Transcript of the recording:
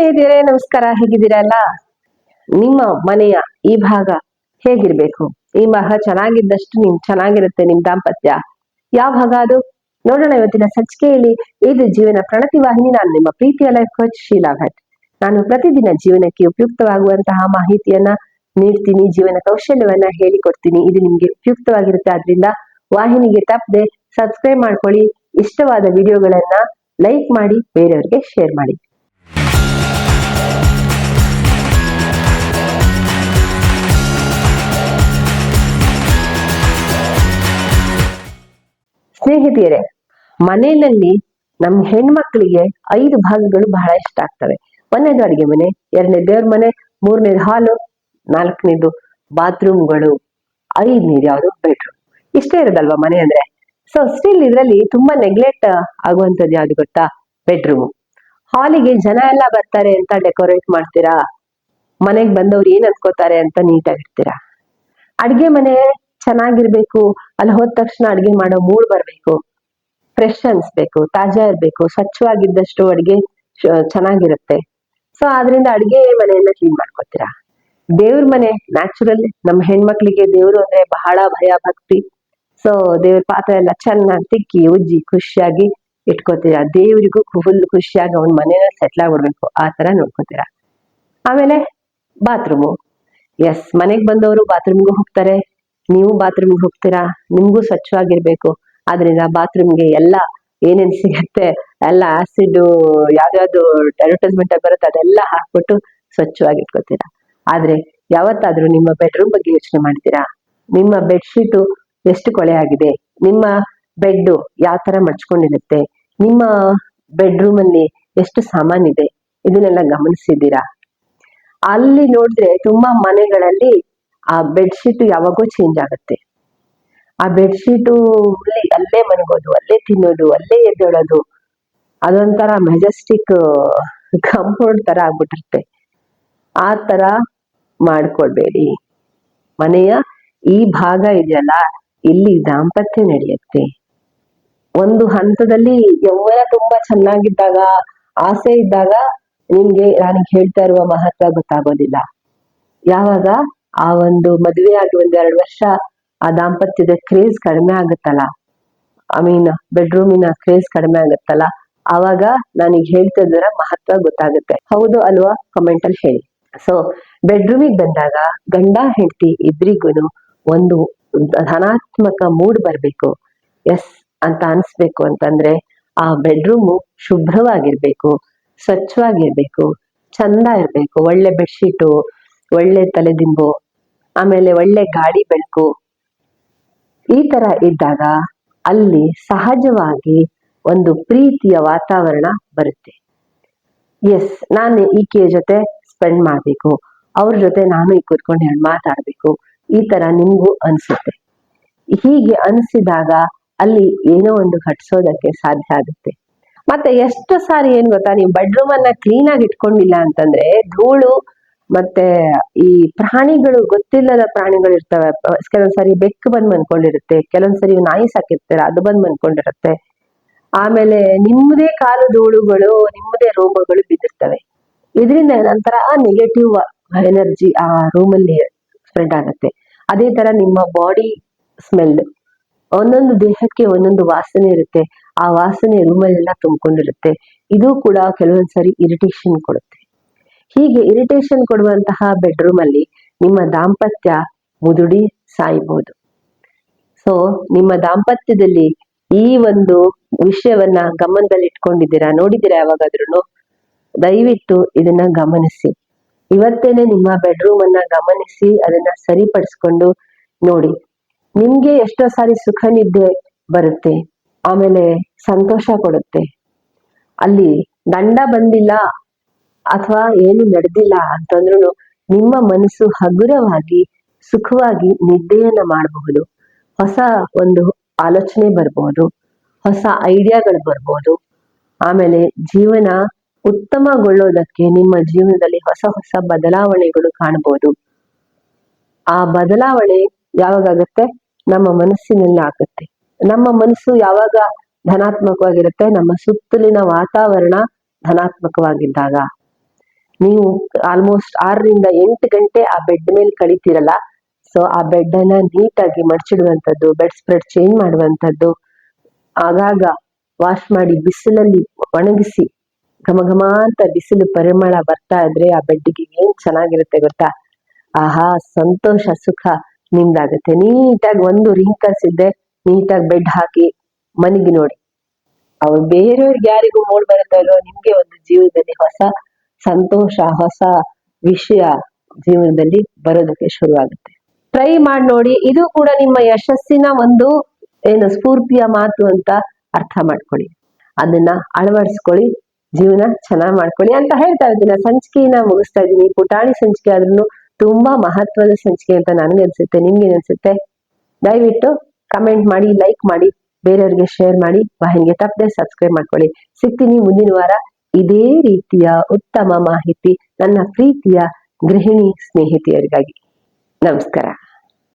ಸ್ನೇಹಿತರೆ ನಮಸ್ಕಾರ ಹೇಗಿದ್ದೀರಲ್ಲ ನಿಮ್ಮ ಮನೆಯ ಈ ಭಾಗ ಹೇಗಿರ್ಬೇಕು? ಈ ಭಾಗ ಚೆನ್ನಾಗಿದ್ದಷ್ಟು ನಿಮ್, ಚೆನ್ನಾಗಿರುತ್ತೆ ನಿಮ್ ದಾಂಪತ್ಯ. ಯಾವ ಭಾಗ ಅದು? ನೋಡೋಣ ಇವತ್ತಿನ ಸಂಚಿಕೆಯಲ್ಲಿ ಇದು ಜೀವನ ಪ್ರಣತಿ ವಾಹಿನಿ. ನಾನು ನಿಮ್ಮ ಪ್ರೀತಿಯ ಲೈಫ್ ಕೋಚ್ ಶೀಲಾ ಭಟ್. ನಾನು ಪ್ರತಿದಿನ ಜೀವನಕ್ಕೆ ಉಪಯುಕ್ತವಾಗುವಂತಹ ಮಾಹಿತಿಯನ್ನ ನೀಡ್ತೀನಿ, ಜೀವನ ಕೌಶಲ್ಯವನ್ನ ಹೇಳಿಕೊಡ್ತೀನಿ. ಇದು ನಿಮ್ಗೆ ಉಪಯುಕ್ತವಾಗಿರುತ್ತೆ. ಆದ್ರಿಂದ ವಾಹಿನಿಗೆ ತಪ್ಪದೆ ಸಬ್ಸ್ಕ್ರೈಬ್ ಮಾಡ್ಕೊಳ್ಳಿ. ಇಷ್ಟವಾದ ವಿಡಿಯೋಗಳನ್ನ ಲೈಕ್ ಮಾಡಿ, ಬೇರೆಯವ್ರಿಗೆ ಶೇರ್ ಮಾಡಿ. ಸ್ನೇಹಿತೆಯರೇ, ಮನೆಯಲ್ಲಿ ನಮ್ಮ ಹೆಣ್ಮಕ್ಳಿಗೆ ಐದು ಭಾಗಗಳು ಬಹಳ ಇಷ್ಟ ಆಗ್ತವೆ. ಒಂದನೇದು ಅಡಿಗೆ ಮನೆ ಎರಡನೇ ದೇವ್ರ ಮನೆ, ಮೂರನೇದು ಹಾಲು, ನಾಲ್ಕನೇದು ಬಾತ್ರೂಮ್ಗಳು, ಐದನೇದು ಯಾವುದು ಬೆಡ್ರೂಮ್ ಇಷ್ಟೇ ಇರೋದಲ್ವಾ ಮನೆ ಅಂದ್ರೆ? ಸೊ ಸ್ಟಿಲ್ ಇದರಲ್ಲಿ ತುಂಬಾ ನೆಗ್ಲೆಕ್ಟ್ ಆಗುವಂತದ್ದು ಯಾವ್ದು ಗೊತ್ತಾ? ಬೆಡ್ರೂಮ್ ಹಾಲಿಗೆ ಜನ ಎಲ್ಲ ಬರ್ತಾರೆ ಅಂತ ಡೆಕೋರೇಟ್ ಮಾಡ್ತೀರಾ? ಮನೆಗೆ ಬಂದವ್ರು ಏನ್ ಅನ್ಕೋತಾರೆ ಅಂತ ನೀಟಾಗಿರ್ತೀರಾ ಅಡ್ಗೆ ಮನೆ ಚೆನ್ನಾಗಿರ್ಬೇಕು, ಅಲ್ಲಿ ಹೋದ ತಕ್ಷಣ ಅಡ್ಗೆ ಮಾಡೋ ಮೂಡ್ ಬರ್ಬೇಕು. ಫ್ರೆಶ್ ಅನ್ಸ್ಬೇಕು, ತಾಜಾ ಇರ್ಬೇಕು, ಸ್ವಚ್ಛವಾಗಿದ್ದಷ್ಟು ಅಡ್ಗೆ ಚೆನ್ನಾಗಿರುತ್ತೆ. ಸೊ ಆದ್ರಿಂದ ಅಡ್ಗೆ ಮನೆಯನ್ನ ಕ್ಲೀನ್ ಮಾಡ್ಕೊತೀರಾ? ದೇವ್ರ ಮನೆ ನ್ಯಾಚುರಲ್ ನಮ್ಮ ಹೆಣ್ಮಕ್ಳಿಗೆ ದೇವ್ರು ಅಂದ್ರೆ ಬಹಳ ಭಯ, ಭಕ್ತಿ. ಸೊ ದೇವ್ರ ಪಾತ್ರ ಎಲ್ಲ ಚೆನ್ನಾಗಿ ತಿಕ್ಕಿ, ಉಜ್ಜಿ, ಖುಷಿಯಾಗಿ ಇಟ್ಕೋತೀರಾ? ದೇವ್ರಿಗೂ ಫುಲ್ ಖುಷಿಯಾಗಿ ಅವನ ಮನೇನ ಸೆಟ್ಲ್ ಆಗ್ಬಿಡ್ಬೇಕು, ಆ ತರ ನೋಡ್ಕೋತೀರಾ? ಆಮೇಲೆ ಬಾತ್ರೂಮು ಎಸ್ ಮನೆಗ್ ಬಂದವರು ಬಾತ್ರೂಮ್ಗೂ ಹೋಗ್ತಾರೆ. ನೀವು ಬಾತ್ರೂಮ್ಗೆ ಹೋಗ್ತೀರಾ? ನಿಮ್ಗೂ ಸ್ವಚ್ಛವಾಗಿರ್ಬೇಕು. ಆದ್ರಿಂದ ಬಾತ್ರೂಮ್ಗೆ ಎಲ್ಲ ಏನೇನ್ ಸಿಗತ್ತೆ, ಎಲ್ಲ ಆಸಿಡ್ ಯಾವ್ದಾವ್ದು ಅಡ್ವರ್ಟೈಸ್ಮೆಂಟ್ ಬರುತ್ತೆ ಅದೆಲ್ಲ ಹಾಕ್ಬಿಟ್ಟು ಸ್ವಚ್ಛವಾಗಿ ಇಟ್ಕೋತೀರಾ ಆದ್ರೆ ಯಾವತ್ತಾದ್ರೂ ನಿಮ್ಮ ಬೆಡ್ರೂಮ್ ಬಗ್ಗೆ ಯೋಚನೆ ಮಾಡ್ತೀರಾ? ನಿಮ್ಮ ಬೆಡ್ಶೀಟು ಎಷ್ಟು ಕೊಳೆ ಆಗಿದೆ? ನಿಮ್ಮ ಬೆಡ್ ಯಾವ ತರ ಮಡ್ಚ್ಕೊಂಡಿರುತ್ತೆ? ನಿಮ್ಮ ಬೆಡ್ರೂಮ್ ಅಲ್ಲಿ ಎಷ್ಟು ಸಾಮಾನಿದೆ ಇದನ್ನೆಲ್ಲ ಗಮನಿಸಿದ್ದೀರಾ? ಅಲ್ಲಿ ನೋಡಿದ್ರೆ ತುಂಬಾ ಮನೆಗಳಲ್ಲಿ ಆ ಬೆಡ್ಶೀಟ್ ಯಾವಾಗೂ ಚೇಂಜ್ ಆಗುತ್ತೆ. ಆ ಬೆಡ್ಶೀಟು ಅಲ್ಲೇ ಮನಗೋದು ಅಲ್ಲೇ ತಿನ್ನೋದು, ಅಲ್ಲೇ ಎದ್ದೇಳೋದು, ಅದೊಂಥರ ಮೆಜೆಸ್ಟಿಕ್ ಕಂಪೌಂಡ್ ತರ ಆಗ್ಬಿಟ್ಟಿರುತ್ತೆ. ಆ ತರ ಮಾಡ್ಕೊಳ್ಬೇಡಿ. ಮನೆಯ ಈ ಭಾಗ ಇದೆಯಲ್ಲ, ಇಲ್ಲಿ ದಾಂಪತ್ಯ ನಡೆಯುತ್ತೆ. ಒಂದು ಹಂತದಲ್ಲಿ ಯೌವನ ತುಂಬಾ ಚೆನ್ನಾಗಿದ್ದಾಗ, ಆಸೆ ಇದ್ದಾಗ ನಿಮ್ಗೆ ನಾನು ಹೇಳ್ತಾ ಇರುವ ಮಹತ್ವ ಗೊತ್ತಾಗೋದಿಲ್ಲ. ಯಾವಾಗ? ಆ ಒಂದು ಮದುವೆ ಆಗಿ ಒಂದ್ ಎರಡು ವರ್ಷ ಆ ದಾಂಪತ್ಯದ ಕ್ರೇಜ್ ಕಡಿಮೆ ಆಗುತ್ತಲ್ಲ. ಐ ಮೀನ್ ಬೆಡ್ರೂಮಿನ ಕ್ರೇಜ್ ಕಡಿಮೆ ಆಗುತ್ತಲ್ಲ. ಆವಾಗ ನಾನೀಗ ಹೇಳ್ತಿದ್ರ ಮಹತ್ವ ಗೊತ್ತಾಗುತ್ತೆ. ಹೌದು ಅಲ್ವಾ? ಕಮೆಂಟ್ ಅಲ್ಲಿ ಹೇಳಿ. ಸೊ ಬೆಡ್ರೂಮಿಗೆ ಬಂದಾಗ ಗಂಡ, ಹೆಂಡತಿ ಇಬ್ರಿಗೂ ಒಂದು ಧನಾತ್ಮಕ ಮೂಡ್ ಬರ್ಬೇಕು. ಎಸ್ ಅಂತ ಅನ್ಸ್ಬೇಕು ಅಂತಂದ್ರೆ ಆ ಬೆಡ್ರೂಮು ಶುಭ್ರವಾಗಿರ್ಬೇಕು, ಸ್ವಚ್ಛವಾಗಿರ್ಬೇಕು, ಚಂದ ಇರ್ಬೇಕು, ಒಳ್ಳೆ ಬೆಡ್ಶೀಟು ಒಳ್ಳೆ ತಲೆದಿಂಬು ಆಮೇಲೆ ಒಳ್ಳೆ ಗಾಳಿ ಬೆಳಕು. ಈ ತರ ಇದ್ದಾಗ ಅಲ್ಲಿ ಸಹಜವಾಗಿ ಒಂದು ಪ್ರೀತಿಯ ವಾತಾವರಣ ಬರುತ್ತೆ. ಎಸ್ ನಾನು ಈಕೆಯ ಜೊತೆ ಸ್ಪೆಂಡ್ ಮಾಡ್ಬೇಕು. ಅವ್ರ ಜೊತೆ ನಾನು ಈ ಕೂತ್ಕೊಂಡು ಮಾತಾಡ್ಬೇಕು. ಈ ತರ ನಿಮ್ಗೂ ಅನ್ಸುತ್ತೆ. ಹೀಗೆ ಅನಿಸಿದಾಗ ಅಲ್ಲಿ ಏನೋ ಒಂದು ಹಟ್ಸೋದಕ್ಕೆ ಸಾಧ್ಯ ಆಗುತ್ತೆ. ಮತ್ತೆ ಎಷ್ಟು ಸಾರಿ ಏನ್ ಗೊತ್ತಾ, ನೀವು ಬೆಡ್ರೂಮ್ ಅನ್ನ ಕ್ಲೀನ್ ಆಗಿ ಇಟ್ಕೊಂಡಿಲ್ಲ ಅಂತಂದ್ರೆ ಧೂಳು ಮತ್ತೆ ಈ ಪ್ರಾಣಿಗಳು ಗೊತ್ತಿಲ್ಲದ ಪ್ರಾಣಿಗಳು ಇರ್ತವೆ. ಕೆಲವೊಂದ್ಸರಿ ಬೆಕ್ಕು ಬಂದ್ ಮನ್ಕೊಂಡಿರುತ್ತೆ ಕೆಲವೊಂದ್ಸರಿ ನಾಯಿ ಸಾಕಿರ್ತಾರೆ, ಅದು ಬಂದ್ ಮನ್ಕೊಂಡಿರುತ್ತೆ ಆಮೇಲೆ ನಿಮ್ಮದೇ ಕಾಲು ಧೂಳುಗಳು, ನಿಮ್ಮದೇ ರೋಗಗಳು ಬಿದ್ದಿರ್ತವೆ. ಇದರಿಂದ ನಂತರ ನೆಗೆಟಿವ್ ಎನರ್ಜಿ ಆ ರೂಮಲ್ಲಿ ಸ್ಪ್ರೆಡ್ ಆಗುತ್ತೆ. ಅದೇ ತರ ನಿಮ್ಮ ಬಾಡಿ ಸ್ಮೆಲ್ ಒಂದೊಂದು ದೇಹಕ್ಕೆ ಒಂದೊಂದು ವಾಸನೆ ಇರುತ್ತೆ. ಆ ವಾಸನೆ ರೂಮಲ್ಲೆಲ್ಲ ತುಂಬಿಕೊಂಡಿರುತ್ತೆ. ಇದು ಕೂಡ ಕೆಲವೊಂದ್ಸರಿ ಇರಿಟೇಷನ್ ಕೊಡುತ್ತೆ. ಹೀಗೆ ಇರಿಟೇಷನ್ ಕೊಡುವಂತಹ ಬೆಡ್ರೂಮ್ ಅಲ್ಲಿ ನಿಮ್ಮ ದಾಂಪತ್ಯ ಮುದುಡಿ ಸಾಯಬಹುದು ಸೊ ನಿಮ್ಮ ದಾಂಪತ್ಯದಲ್ಲಿ ಈ ಒಂದು ವಿಷಯವನ್ನ ಗಮನದಲ್ಲಿ ಇಟ್ಕೊಂಡಿದ್ದೀರಾ ನೋಡಿದ್ದೀರಾ ಯಾವಾಗಾದ್ರೂ ದಯವಿಟ್ಟು ಇದನ್ನ ಗಮನಿಸಿ. ಇವತ್ತೇನೆ ನಿಮ್ಮ ಬೆಡ್ರೂಮ್ ಅನ್ನ ಗಮನಿಸಿ ಅದನ್ನ ಸರಿಪಡಿಸ್ಕೊಂಡು ನೋಡಿ. ನಿಮ್ಗೆ ಎಷ್ಟೋ ಸಾರಿ ಸುಖ ನಿದ್ದೆ ಬರುತ್ತೆ, ಆಮೇಲೆ ಸಂತೋಷ ಕೊಡುತ್ತೆ. ಅಲ್ಲಿ ಗಂಡ ಬಂದಿಲ್ಲ ಅಥವಾ ಏನು ನಡೆದಿಲ್ಲ ಅಂತಂದ್ರೂ ನಿಮ್ಮ ಮನಸ್ಸು ಹಗುರವಾಗಿ, ಸುಖವಾಗಿ ನಿದ್ದೆಯನ್ನ ಮಾಡಬಹುದು. ಹೊಸ ಒಂದು ಆಲೋಚನೆ ಬರ್ಬೋದು. ಹೊಸ ಐಡಿಯಾಗಳು ಬರ್ಬೋದು. ಆಮೇಲೆ ಜೀವನ ಉತ್ತಮಗೊಳ್ಳೋದಕ್ಕೆ ನಿಮ್ಮ ಜೀವನದಲ್ಲಿ ಹೊಸ ಹೊಸ ಬದಲಾವಣೆಗಳು ಕಾಣಬಹುದು ಆ ಬದಲಾವಣೆ ಯಾವಾಗತ್ತೆ ನಮ್ಮ ಮನಸ್ಸಿನಲ್ಲಿ ಆಗುತ್ತೆ. ನಮ್ಮ ಮನಸ್ಸು ಯಾವಾಗ ಧನಾತ್ಮಕವಾಗಿರುತ್ತೆ? ನಮ್ಮ ಸುತ್ತಲಿನ ವಾತಾವರಣ ಧನಾತ್ಮಕವಾಗಿದ್ದಾಗ. ನೀವು ಆಲ್ಮೋಸ್ಟ್ ಆರರಿಂದ ಎಂಟು ಗಂಟೆ ಆ ಬೆಡ್ ಮೇಲೆ ಕಳಿತೀರಲ್ಲ ಸೊ ಆ ಬೆಡ್ ಅನ್ನ ನೀಟಾಗಿ ಮಡಚಿಡುವಂಥದ್ದು ಬೆಡ್ ಸ್ಪ್ರೆಡ್ ಚೇಂಜ್ ಮಾಡುವಂಥದ್ದು. ಆಗಾಗ ವಾಶ್ ಮಾಡಿ ಬಿಸಿಲಲ್ಲಿ ಒಣಗಿಸಿ ಘಮ ಘಮ ಅಂತ ಬಿಸಿಲು ಪರಿಮಳ ಬರ್ತಾ ಇದ್ರೆ ಆ ಬೆಡ್ಗೆ ಏನ್ ಚೆನ್ನಾಗಿರುತ್ತೆ ಗೊತ್ತಾ? ಆಹಾ, ಸಂತೋಷ, ಸುಖ ನಿಮ್ದಾಗುತ್ತೆ. ನೀಟಾಗಿ ಒಂದು ರಿಂಕಲ್ಸ್ ಇದ್ದೆ ನೀಟಾಗಿ ಬೆಡ್ ಹಾಕಿ ಮನೆಗೆ ನೋಡಿ. ಅವ್ರು ಬೇರೆಯವ್ರಿಗೆ ಯಾರಿಗೂ ಮೂಡ್ ಬರುತ್ತೋ ನಿಮ್ಗೆ ಒಂದು ಜೀವನದಲ್ಲಿ ಹೊಸ ಸಂತೋಷ, ಹೊಸ ವಿಷಯ ಜೀವನದಲ್ಲಿ ಬರೋದಕ್ಕೆ ಶುರು ಆಗುತ್ತೆ ಟ್ರೈ ಮಾಡಿ ನೋಡಿ, ಇದು ಕೂಡ ನಿಮ್ಮ ಯಶಸ್ಸಿನ ಒಂದು, ಏನು, ಸ್ಫೂರ್ತಿಯ ಮಾತು ಅಂತ ಅರ್ಥ ಮಾಡ್ಕೊಳ್ಳಿ. ಅದನ್ನ ಅಳವಡಿಸ್ಕೊಳ್ಳಿ, ಜೀವನ ಚೆನ್ನಾಗಿ ಮಾಡ್ಕೊಳ್ಳಿ ಅಂತ ಹೇಳ್ತಾ ಇದ್ದೀನಿ. ಸಂಚಿಕೆಯನ್ನ ಮುಗಿಸ್ತಾ ಇದ್ದೀನಿ. ಪುಟಾಣಿ ಸಂಚಿಕೆ ಆದ್ರೂ ತುಂಬಾ ಮಹತ್ವದ ಸಂಚಿಕೆ ಅಂತ ನನಗೆ ಅನ್ಸುತ್ತೆ, ನಿಮ್ಗೆ ಅನ್ಸುತ್ತೆ. ದಯವಿಟ್ಟು ಕಮೆಂಟ್ ಮಾಡಿ ಲೈಕ್ ಮಾಡಿ, ಬೇರೆಯವ್ರಿಗೆ ಶೇರ್ ಮಾಡಿ ವಾಹಿನಿಗೆ ತಪ್ಪದೆ ಸಬ್ಸ್ಕ್ರೈಬ್ ಮಾಡ್ಕೊಳ್ಳಿ. ಸಿಗ್ತೀನಿ ಮುಂದಿನ ವಾರ. ಇದೇ ರೀತಿಯ ಉತ್ತಮ ಮಾಹಿತಿ ನನ್ನ ಪ್ರೀತಿಯ ಗೃಹಿಣಿ ಸ್ನೇಹಿತೆಯರಿಗಾಗಿ. ನಮಸ್ಕಾರ.